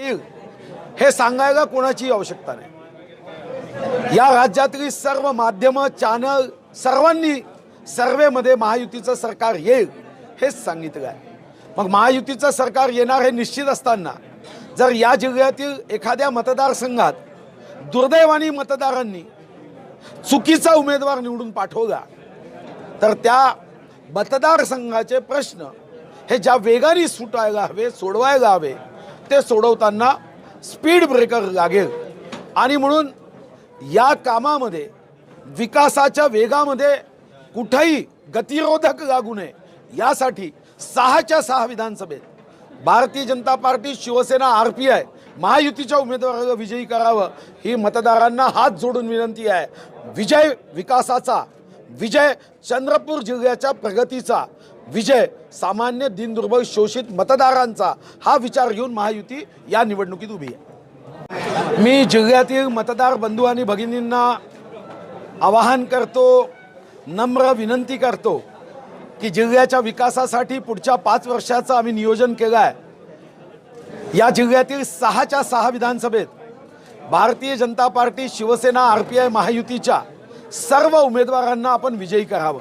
हे सांगायला कोणाची आवश्यकता नाही. या राज्यातली सर्व माध्यम चॅनल सर्वांनी सर्वेमध्ये महायुतीचं सरकार येईल हेच सांगितलं आहे. मग महायुतीचं सरकार येणार हे निश्चित असताना जर या जिल्ह्यातील एखाद्या मतदारसंघात दुर्दैवानी मतदारांनी चुकीचा उमेदवार निवडून पाठवला तर त्या मतदारसंघाचे प्रश्न हे ज्या वेगाने सुटायला हवे सोडवायला हवे ते सोडवताना स्पीड ब्रेकर लागेल. आणि म्हणून या कामामध्ये विकासाच्या वेगामध्ये कुठेही गतिरोधक लागू नये. यासाठी सहाच्या सहा विधानसभेत Bharatiya Janata party Shiv Sena R P I महायुतीच्या उमेदवाराला विजयी करावं ही मतदारांना हात जोडून विनंती आहे. विजय विकासाचा विजय चंद्रपूर जिल्ह्याच्या प्रगतीचा विजय सामान्य दिनदुर्बल शोषित मतदारांचा हा विचार घेऊन महायुती या निवडणुकीत उभी आहे. मी जिल्ह्यातील मतदार बंधू आणि भगिनींना आवाहन करतो नम्र विनंती करतो की जिल्ह्याच्या विकासासाठी पुढच्या पाच वर्षाचं आम्ही नियोजन केलं आहे. या जिल्ह्यातील सहाच्या सहा विधानसभेत Bharatiya Janata party Shiv Sena R P I महायुतीच्या सर्व उमेदवारांना आपण विजयी करावं.